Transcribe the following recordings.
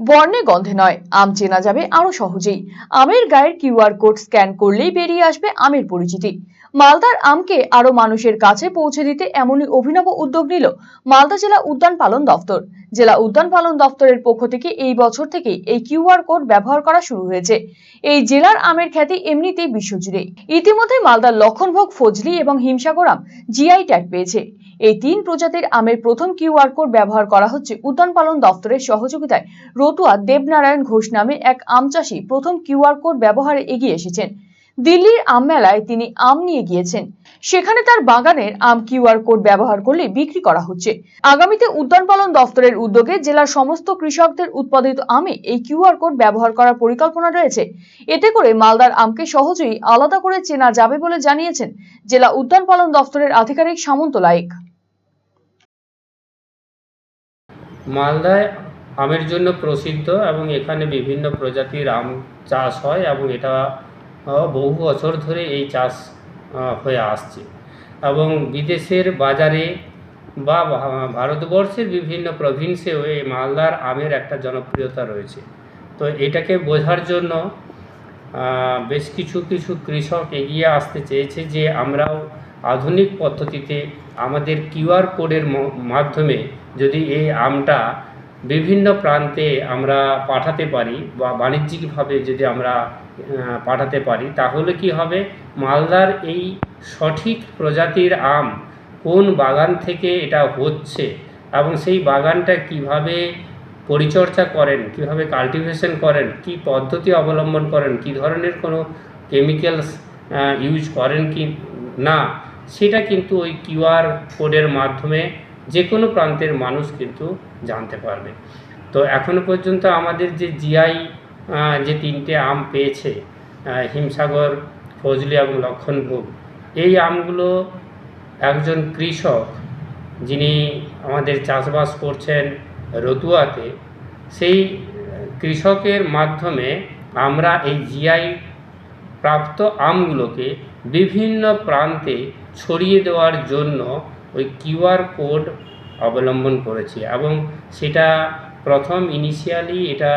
বর্ণে গন্ধে নয়, আম চেনা যাবে আরও সহজেই। আমের গায়ের কিউআর কোড স্ক্যান করলেই বেরিয়ে আসবে আমের পরিচিতি। মালদার আমকে আরও মানুষের কাছে পৌঁছে দিতে এমনই অভিনব উদ্যোগ নিল মালদা জেলা উদ্যান পালন দফতর। জেলা উদ্যান পালন দফতরের পক্ষ থেকে এই বছর থেকে এই কিউআর কোড ব্যবহার করা শুরু হয়েছে। এই জেলার আমের খ্যাতি এমনিতেই বিশ্বজুড়ে। ইতিমধ্যে মালদার লক্ষণভোগ, ফজলি এবং হিমসাগর আম জিআই ট্যাগ পেয়েছে। এই তিন প্রজাতির আমের প্রথম কিউআর কোড ব্যবহার করা হচ্ছে উদ্যান পালন দফতরের সহযোগিতায়। রতুয়া দেবনারায়ণ ঘোষ নামে এক আম চাষি প্রথম কিউআর কোড ব্যবহারে এগিয়ে এসেছেন। দিল্লির আম মেলায় তিনি আম নিয়ে গিয়েছেন। সেখানে তার বাগানের আম কিউআর কোড ব্যবহার করলে বিক্রি করা হচ্ছে। আগামীতে উদ্যান পালন দফতরের উদ্যোগে জেলার সমস্ত কৃষকদের উৎপাদিত আমে এই কিউআর কোড ব্যবহার করার পরিকল্পনা রয়েছে। এতে করে মালদার আমকে সহজেই আলাদা করে চেনা যাবে বলে জানিয়েছেন জেলা উদ্যান পালন দফতরের আধিকারিক সামন্ত লাইক মালদায় আমের জন্য প্রসিদ্ধ এবং এখানে বিভিন্ন প্রজাতির আম চাষ হয় এবং এটা বহু বছর ধরে এই চাষ হয়ে আসছে। এবং বিদেশের বাজারে বা ভারতবর্ষের বিভিন্ন প্রভিন্সেও এই মালদার আমের একটা জনপ্রিয়তা রয়েছে। তো এটাকে বোঝার জন্য বেশ কিছু কিছু কৃষক এগিয়ে আসতে চেয়েছে যে আমরাও আধুনিক পদ্ধতিতে আমাদের কিউআর কোডের মাধ্যমে যদি এই আমটা বিভিন্ন প্রান্তে আমরা পাঠাতে পারি বা বাণিজ্যিকভাবে যদি আমরা পাঠাতে পারি, তাহলে কি হবে? মালদার এই সঠিক প্রজাতির আম কোন বাগান থেকে এটা হচ্ছে এবং সেই বাগানটা কীভাবে পরিচর্যা করেন, কীভাবে কাল্টিভেশন করেন, কি পদ্ধতি অবলম্বন করেন, কি ধরনের কোনো কেমিক্যালস ইউজ করেন কি না সেটা কিন্তু ওই কিউআর কোডের মাধ্যমে যে কোনো প্রান্তের মানুষ কিন্তু জানতে পারবে। তো এখনও পর্যন্ত আমাদের যে জিআই যে তিনটে আম পেয়েছে হিমসাগর, ফজলি এবং লক্ষণভোগ, এই আমগুলো একজন কৃষক যিনি আমাদের চাষবাস করছেন রতুয়াতে, সেই কৃষকের মাধ্যমে আমরা এই জিআই প্রাপ্ত আমগুলোকে বিভিন্ন প্রান্তে ছড়িয়ে দেওয়ার জন্য ওই কিউআর কোড অবলম্বন করেছে এবং সেটা প্রথম ইনিশিয়ালি এটা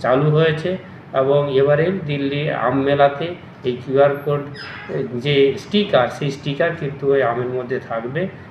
চালু হয়েছে এবং এবারে দিল্লি আম মেলাতে এই কিউআর কোড, যে স্টিকার, সেই স্টিকার কিন্তু ওই আমের মধ্যে থাকবে।